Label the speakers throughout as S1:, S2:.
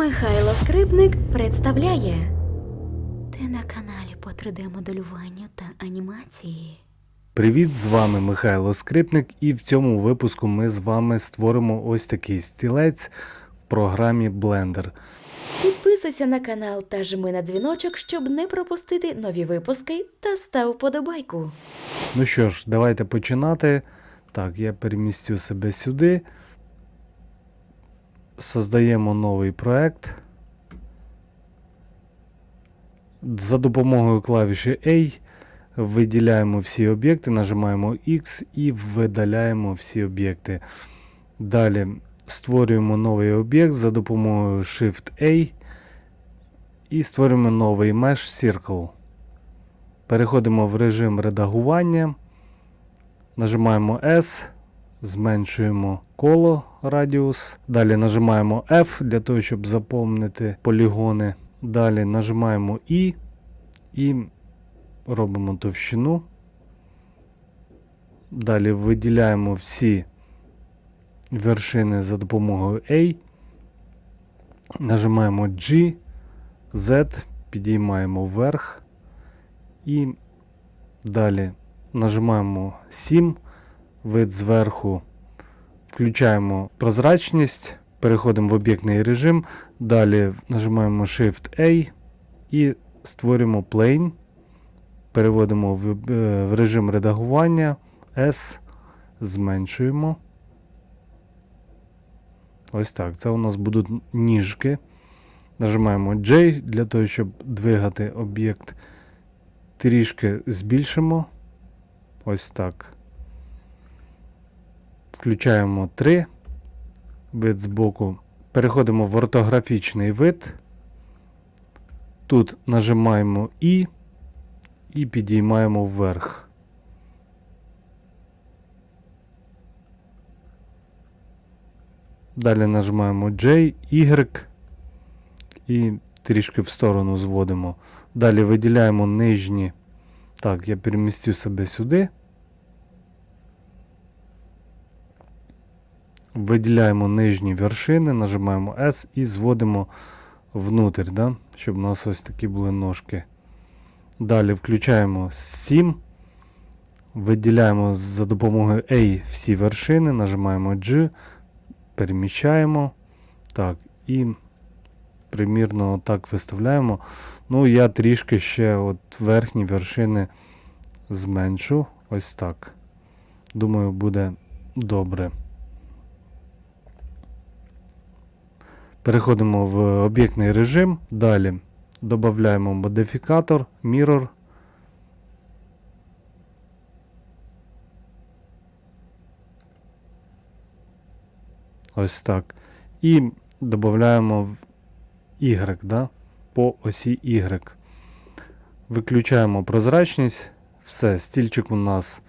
S1: Михайло Скрипник представляє. Ти на каналі по 3D-моделюванню та анімації.
S2: Привіт, з вами Михайло Скрипник, і в цьому випуску ми з вами створимо ось такий стілець в програмі Blender.
S1: Підписуйся на канал та жми на дзвіночок, щоб не пропустити нові випуски та став вподобайку.
S2: Ну що ж, давайте починати. Так, я перемістю себе сюди. Создаємо новий проект. За допомогою клавіші A виділяємо всі об'єкти, нажимаємо X і видаляємо всі об'єкти. Далі створюємо новий об'єкт за допомогою Shift A і створюємо новий Mesh Circle. Переходимо в режим редагування. Нажимаємо S, зменшуємо коло радіус. Далі нажимаємо F для того, щоб заповнити полігони. Далі нажимаємо I і робимо товщину. Далі виділяємо всі вершини за допомогою A. Нажимаємо G, Z, підіймаємо вверх. І далі нажимаємо 7, вид зверху, включаємо прозрачність, переходимо в об'єктний режим, далі нажимаємо Shift A і створюємо plane, переводимо в, е, в режим редагування, S, зменшуємо. Ось так. Це у нас будуть ніжки. Нажимаємо J для того, щоб двигати об'єкт. Трішки збільшимо. Ось так. Включаємо 3. Вид збоку. Переходимо в ортографічний вид. Тут нажимаємо І і підіймаємо вверх. Далі нажимаємо J, Y і трішки в сторону зводимо. Далі виділяємо нижні. Так, я перемістю себе сюди. Виділяємо нижні вершини, нажимаємо S і зводимо внутрь, да? щоб у нас ось такі були ножки. Далі включаємо 7. Виділяємо за допомогою A всі вершини, нажимаємо G, переміщаємо. Так, і примірно так виставляємо. Ну, я трішки ще от верхні вершини зменшу. Ось так. Думаю, буде добре. Переходимо в об'єктний режим. Далі додаємо модифікатор Mirror. Ось так. І додаємо в Y, да? по осі Y. Виключаємо прозрачність. Все, стільчик у нас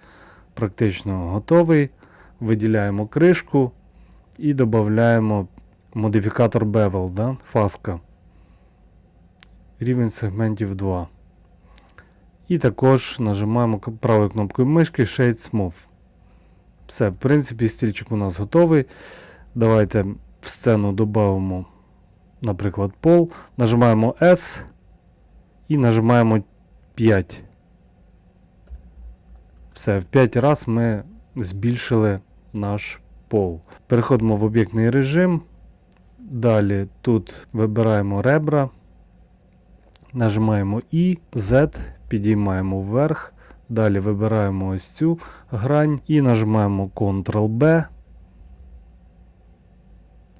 S2: практично готовий. Виділяємо кришку і додаємо модифікатор Bevel, да? фаска. Рівень сегментів 2. І також нажимаємо правою кнопкою мишки Shade Smooth. Все, в принципі, стільчик у нас готовий. Давайте в сцену додамо, наприклад, пол. Нажимаємо S і нажимаємо 5. Все, в 5 раз ми збільшили наш пол. Переходимо в об'єктний режим. Далі тут вибираємо ребра. Нажимаємо І, Z, підіймаємо вверх. Далі вибираємо ось цю грань і нажимаємо Ctrl-B.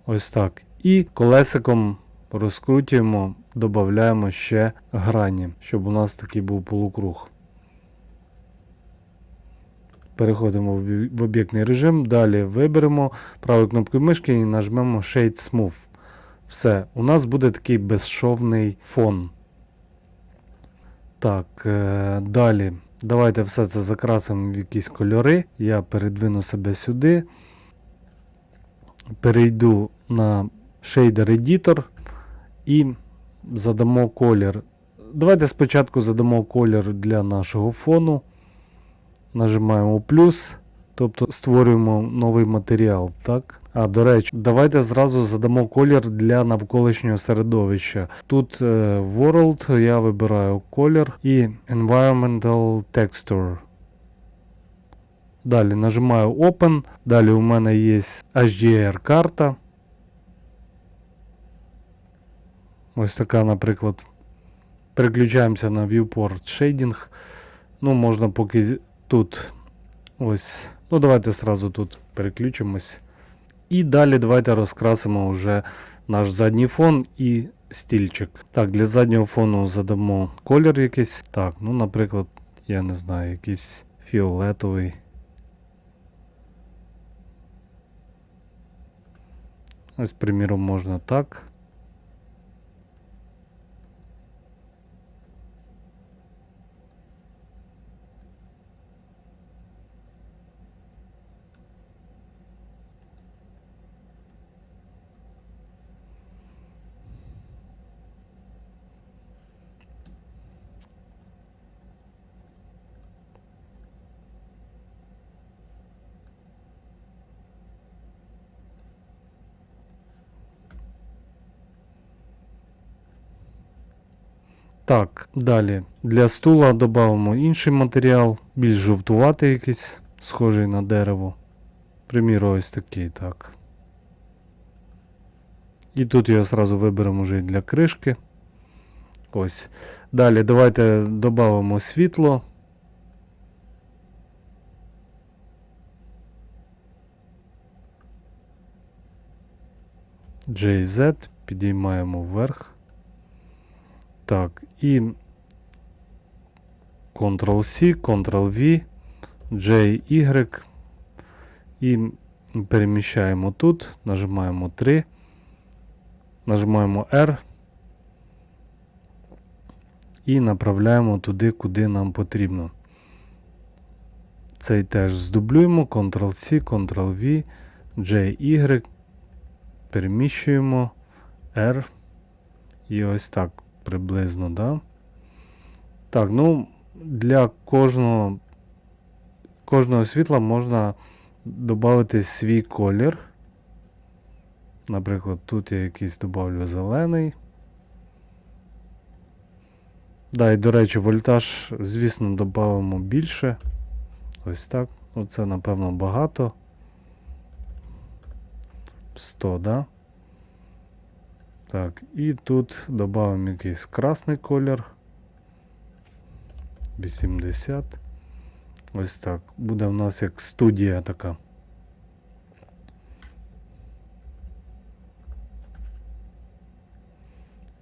S2: Ось так. І колесиком розкрутюємо, додаємо ще грані, щоб у нас такий був полукруг. Переходимо в об'єктний режим. Далі виберемо правою кнопкою мишки і нажмемо Shade Smooth. Все, у нас буде такий безшовний фон. Так, е, далі. Давайте все це закрасимо в якісь кольори. Я передвину себе сюди. Перейду на Shader Editor і задамо колір. Давайте спочатку задамо колір для нашого фону. Нажимаємо плюс, Тобто створюємо новий матеріал, так? А до речі, давайте зразу задамо колір для навколишнього середовища. Тут е, World я вибираю колір і Environmental Texture. Далі нажимаю Open. Далі у мене є HDR карта. Ось така, наприклад. Переключаємося на Viewport Shading. Ну, можна поки з- тут ось. Ну, давайте сразу тут переключимось. І далі давайте розкрасимо вже наш задній фон і стільчик. Так, для заднього фону задамо колір якийсь. Так, ну, наприклад, я не знаю, якийсь фіолетовий. Ось, приміром, можна так. Так, далі. Для стула додамо інший матеріал, більш жовтуватий якийсь, схожий на дерево. Приміру, ось такий, так. І тут його одразу виберемо вже для кришки. Ось. Далі давайте додамо світло. JZ, підіймаємо вверх. Так, і Ctrl-C, Ctrl-V, JY. І переміщаємо тут, нажимаємо 3, нажимаємо R і направляємо туди, куди нам потрібно. Цей теж здублюємо, Ctrl-C, Ctrl-V, JY, переміщуємо R. І ось так приблизно, да? Так, ну для кожного кожного світла можна додати свій колір. Наприклад, тут я якийсь додавлю зелений. Да, і до речі, вольтаж, звісно, додамо більше. Ось так. Ну, це, напевно, багато. 100, да? Так, і тут додамо якийсь красний колір. 80. Ось так. Буде в нас як студія така.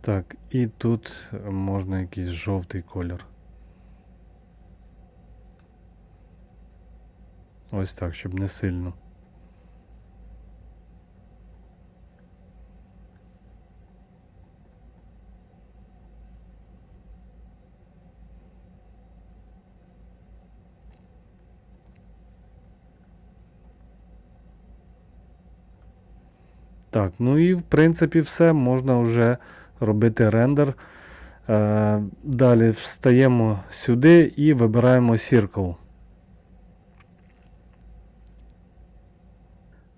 S2: Так, і тут можна якийсь жовтий колір. Ось так, щоб не сильно. Так, ну і в принципі все, можна вже робити рендер. Е, далі встаємо сюди і вибираємо Circle.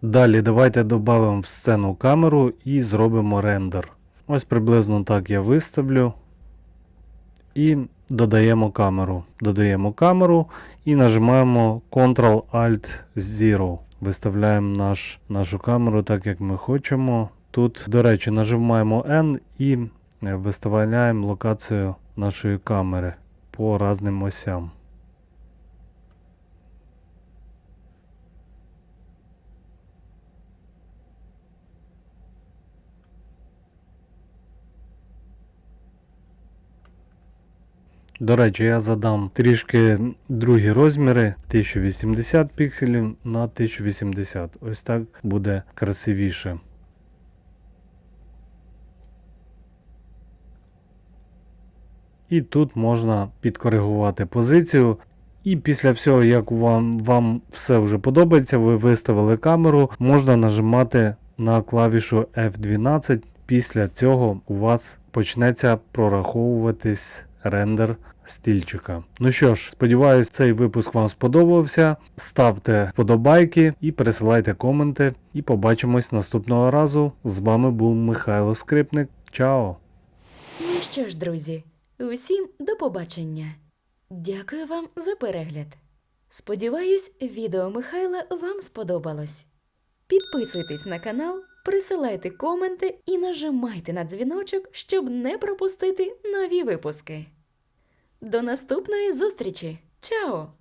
S2: Далі давайте додамо в сцену камеру і зробимо рендер. Ось приблизно так я виставлю. І додаємо камеру. Додаємо камеру і нажимаємо Ctrl-Alt-Zero. Виставляємо наш, нашу камеру так, як ми хочемо. Тут, до речі, нажимаємо N і е, виставляємо локацію нашої камери по різним осям. До речі, я задам трішки другі розміри 1080 пікселів на 1080. Ось так буде красивіше. І тут можна підкоригувати позицію. І після всього, як вам, вам все вже подобається, ви виставили камеру, можна нажимати на клавішу F12. Після цього у вас почнеться прораховуватись рендер стільчика. Ну що ж, сподіваюсь, цей випуск вам сподобався. Ставте вподобайки і пересилайте коменти. І побачимось наступного разу. З вами був Михайло Скрипник. Чао!
S1: Ну що ж, друзі, усім до побачення. Дякую вам за перегляд. Сподіваюсь, відео Михайла вам сподобалось. Підписуйтесь на канал, присилайте коменти і нажимайте на дзвіночок, щоб не пропустити нові випуски. До наступної зустрічі! Чао!